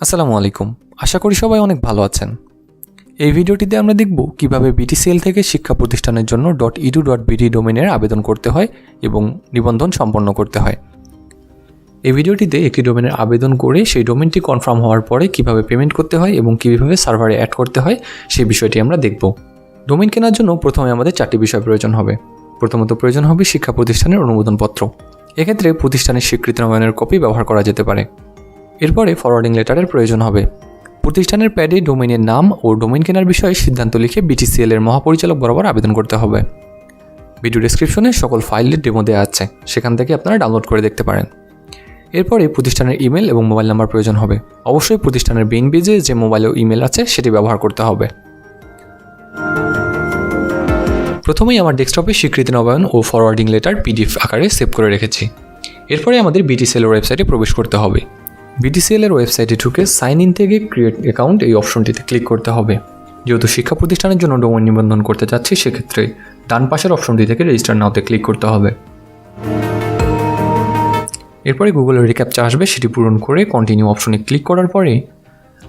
আসসালামু আলাইকুম। আশা করি সবাই অনেক ভালো আছেন। এই ভিডিওটিতে আমরা দেখব কীভাবে বিটিসিএল থেকে শিক্ষা প্রতিষ্ঠানের জন্য. ডট ইডু ডট বিডি ডোমেনের আবেদন করতে হয় এবং নিবন্ধন সম্পন্ন করতে হয়। এই ভিডিওটিতে একটি ডোমেনের আবেদন করে সেই ডোমেনটি কনফার্ম হওয়ার পরে কীভাবে পেমেন্ট করতে হয় এবং কীভাবে সার্ভারে অ্যাড করতে হয় সেই বিষয়টি আমরা দেখব। ডোমেন কেনার জন্য প্রথমে আমাদের চারটি বিষয় প্রয়োজন হবে। প্রথমত প্রয়োজন হবে শিক্ষা প্রতিষ্ঠানের অনুমোদনপত্র। এক্ষেত্রে প্রতিষ্ঠানের স্বীকৃতি নবায়নের কপি ব্যবহার করা যেতে পারে। এরপরে ফরওয়ার্ডিং লেটারের প্রয়োজন হবে। প্রতিষ্ঠানের প্যাডে ডোমেনের নাম ও ডোমেন কেনার বিষয়ে সিদ্ধান্ত লিখে বিটিসিএল এর মহাপরিচালক বরাবর আবেদন করতে হবে। ভিডিও ডেসক্রিপশনে সকল ফাইলের ডেমো দেওয়া আছে, সেখান থেকে আপনারা ডাউনলোড করে দেখতে পারেন। এরপরে প্রতিষ্ঠানের ইমেল এবং মোবাইল নাম্বার প্রয়োজন হবে। অবশ্যই প্রতিষ্ঠানের মেইন পেজে যে মোবাইল ও ইমেল আছে, সেটি ব্যবহার করতে হবে। প্রথমেই আমার ডেস্কটপে স্বীকৃতি নবায়ন ও ফরওয়ার্ডিং লেটার পিডিএফ আকারে সেভ করে রেখেছি। এরপরে আমাদের বিটিসিএল এর ওয়েবসাইটে প্রবেশ করতে হবে। বিটিসিএল এর ওয়েবসাইটে ঢুকে সাইন ইন থেকে ক্রিয়েট অ্যাকাউন্ট এই অপশনটিতে ক্লিক করতে হবে। যেহেতু শিক্ষা প্রতিষ্ঠানের জন্য ডোমেন নিবন্ধন করতে চাচ্ছি, সেক্ষেত্রে ডান পাশের অপশনটি থেকে রেজিস্টার নাওতে ক্লিক করতে হবে। এরপরে গুগলের রিক্যাপচা আসবে, সেটি পূরণ করে কন্টিনিউ অপশনে ক্লিক করার পরে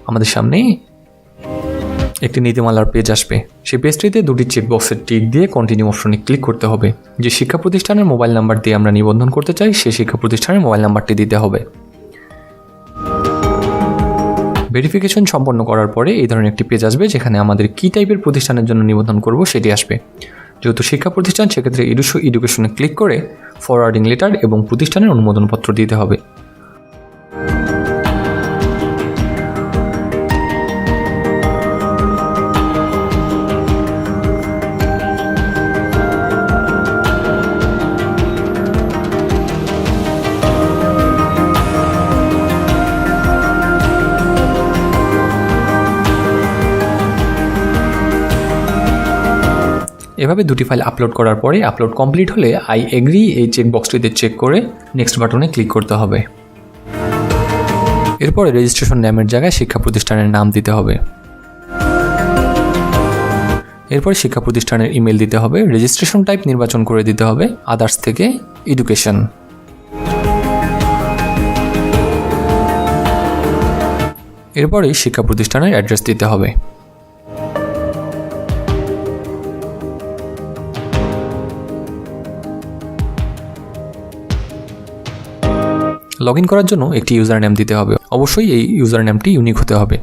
আমাদের সামনে একটি নীতিমালার পেজ আসবে। সেই পেজটিতে দুটি চেকবক্সের টিক দিয়ে কন্টিনিউ অপশনে ক্লিক করতে হবে। যে শিক্ষা প্রতিষ্ঠানের মোবাইল নাম্বার দিয়ে আমরা নিবন্ধন করতে চাই সেই শিক্ষা প্রতিষ্ঠানের মোবাইল নাম্বারটি দিতে হবে। ভেরিফিকেশন সম্পন্ন করার পরে এই ধরনের একটি পেজ আসবে যেখানে আমাদের কী টাইপের প্রতিষ্ঠানের জন্য নিবন্ধন করব সেটি আসবে। যেহেতু শিক্ষা প্রতিষ্ঠান, সেক্ষেত্রে ইডুশো এডুকেশনে ক্লিক করে ফরওয়ার্ডিং লেটার এবং প্রতিষ্ঠানের অনুমোদনপত্র দিতে হবে। এভাবে দুটি ফাইল আপলোড করার পরে আপলোড কমপ্লিট হলে আই এগ্রি এই চেক বক্সটিতে চেক করে নেক্সট বাটনে ক্লিক করতে হবে। এরপরে রেজিস্ট্রেশন নামের জায়গায় শিক্ষা প্রতিষ্ঠানের নাম দিতে হবে। এরপরে শিক্ষা প্রতিষ্ঠানের ইমেল দিতে হবে রেজিস্ট্রেশন টাইপ নির্বাচন করে দিতে হবে আদার্স থেকে এডুকেশন এরপরেই শিক্ষা প্রতিষ্ঠানের অ্যাড্রেস দিতে হবে। লগ ইন করার জন্য একটি ইউজার নেম দিতে হবে। অবশ্যই এই ইউজার নেমটি ইউনিক হতে হবে।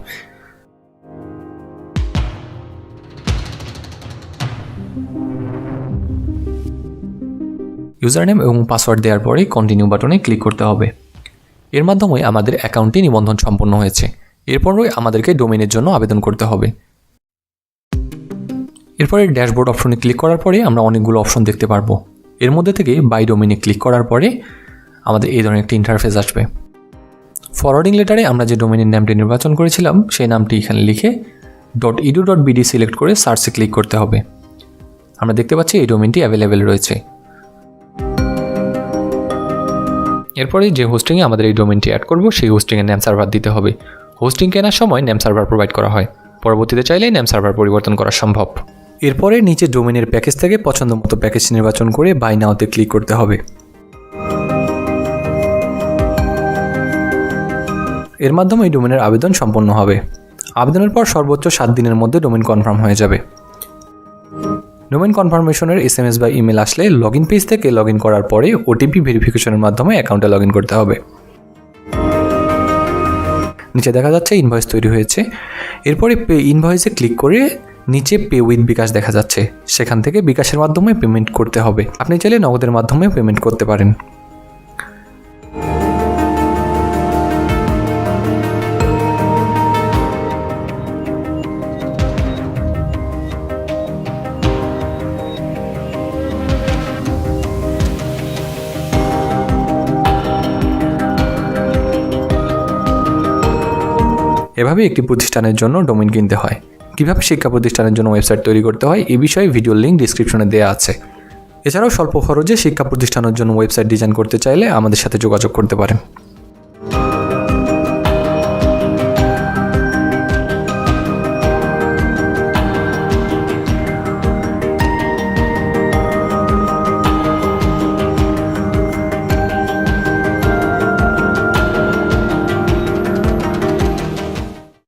ইউজার নেম এবং পাসওয়ার্ড দেওয়ার পরে কন্টিনিউ বাটনে ক্লিক করতে হবে। এর মাধ্যমে আমাদের অ্যাকাউন্টটি নিবন্ধন সম্পন্ন হয়েছে। এরপরই আমাদেরকে ডোমেনের জন্য আবেদন করতে হবে। এরপরে ড্যাশবোর্ড অপশনে ক্লিক করার পরে আমরা অনেকগুলো অপশন দেখতে পারব। এর মধ্যে থেকে বাই ডোমেনে ক্লিক করার পরে আমাদের এই ধরনের একটি ইন্টারফেস আসবে। ফরওয়ার্ডিং লেটারে আমরা যে ডোমেনের নামটি নির্বাচন করেছিলাম, সেই নামটি এখানে লিখে. Dot edu dot BD select করে সার্চে ক্লিক করতে হবে। আমরা দেখতে পাচ্ছি এই ডোমেনটি অ্যাভেলেবেল রয়েছে। এরপরে যে হোস্টিংয়ে আমাদের এই ডোমেনটি অ্যাড করব, সেই হোস্টিংয়ের ন্যাম সার্ভার দিতে হবে। হোস্টিং কেনার সময় ন্যাম সার্ভার প্রোভাইড করা হয়। পরবর্তীতে চাইলে নেম সার্ভার পরিবর্তন করা সম্ভব। এরপরে নিচে ডোমেনের প্যাকেজ থেকে পছন্দ মতো প্যাকেজ নির্বাচন করে বাই নাওতে ক্লিক করতে হবে। এর মাধ্যমে এই ডোমেনের আবেদন সম্পন্ন হবে। আবেদনের পর সর্বোচ্চ সাত দিনের মধ্যে ডোমেন কনফার্ম হয়ে যাবে। ডোমেন কনফার্মেশনের এস এম এস বা ইমেল আসলে লগ ইন পেজ থেকে লগ ইন করার পরে ওটিপি ভেরিফিকেশনের মাধ্যমে অ্যাকাউন্টে লগ ইন করতে হবে। নিচে দেখা যাচ্ছে ইনভয়েস তৈরি হয়েছে। এরপরে পে ইনভয়েসে ক্লিক করে নিচে পে উইথ বিকাশ দেখা যাচ্ছে। সেখান থেকে বিকাশের মাধ্যমে পেমেন্ট করতে হবে। আপনি চাইলে নগদের মাধ্যমেও পেমেন্ট করতে পারেন। এভাবে একটি প্রতিষ্ঠানের জন্য ডোমেন কিনতে হয়। কীভাবে শিক্ষা প্রতিষ্ঠানের জন্য ওয়েবসাইট তৈরি করতে হয়, এ বিষয়ে ভিডিওর লিঙ্ক ডিসক্রিপশনে দেওয়া আছে। এছাড়াও স্বল্প খরচে শিক্ষা প্রতিষ্ঠানের জন্য ওয়েবসাইট ডিজাইন করতে চাইলে আমাদের সাথে যোগাযোগ করতে পারেন।